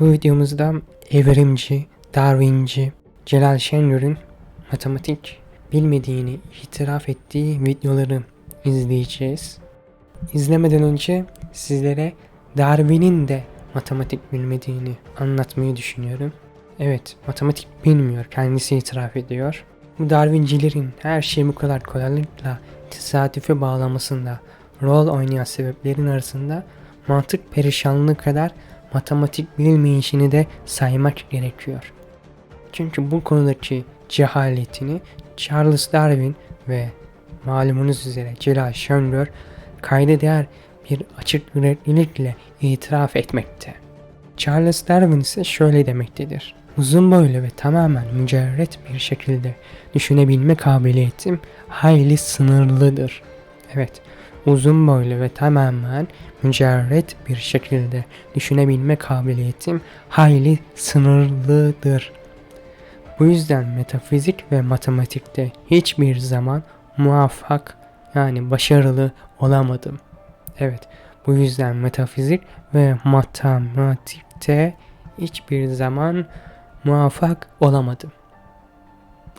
Bu videomuzda evrimci, Darwinci, Celal Şengör'ün matematik bilmediğini itiraf ettiği videoları izleyeceğiz. İzlemeden önce sizlere Darwin'in de matematik bilmediğini anlatmayı düşünüyorum. Evet, matematik bilmiyor, kendisi itiraf ediyor. Bu Darwincilerin her şeyi bu kadar kolaylıkla tesadüfe bağlamasında rol oynayan sebeplerin arasında mantık perişanlığı kadar matematik bilmeyişini de saymak gerekiyor. Çünkü bu konudaki cehaletini Charles Darwin ve malumunuz üzere Celal Şengör kayda değer bir açık yüreklilikle itiraf etmekte. Charles Darwin ise şöyle demektedir. Uzun boylu ve tamamen mücerret bir şekilde düşünebilme kabiliyetim hayli sınırlıdır. Evet, uzun boylu ve tamamen mücerret bir şekilde düşünebilme kabiliyetim hayli sınırlıdır. Bu yüzden metafizik ve matematikte hiçbir zaman muvaffak yani başarılı olamadım. Evet, bu yüzden metafizik ve matematikte hiçbir zaman muvaffak olamadım.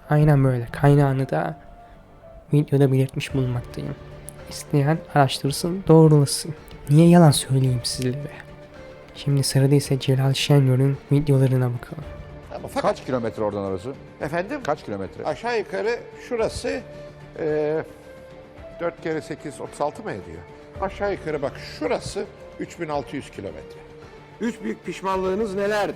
Aynen böyle. Kaynağını da videoda belirtmiş bulunmaktayım. İsteyen araştırsın, doğrulasın. Niye yalan söyleyeyim sizlere? Şimdi sırada ise Celal Şengör'ün videolarına bakalım. Ama fakat Kaç kilometre oradan orası? efendim Kaç kilometre? aşağı yukarı şurası e, 4 kere 8 36 mı ediyor? Aşağı yukarı bak şurası 3600 kilometre. Üç büyük pişmanlığınız nelerdi?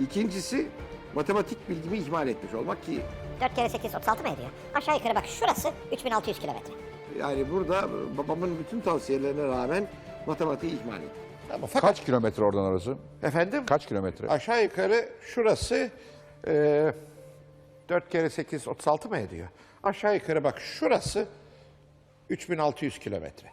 İkincisi matematik bilgimi ihmal etmiş olmak ki 4 kere 8 36 mı ediyor? Aşağı yukarı bak şurası 3600 kilometre. Yani burada babamın bütün tavsiyelerine rağmen matematiği ihmal ettim. Ama fakat Kaç kilometre oradan orası? efendim Kaç kilometre? aşağı yukarı şurası e, 4 kere 8 36 mı ediyor? Aşağı yukarı bak şurası 3600 kilometre.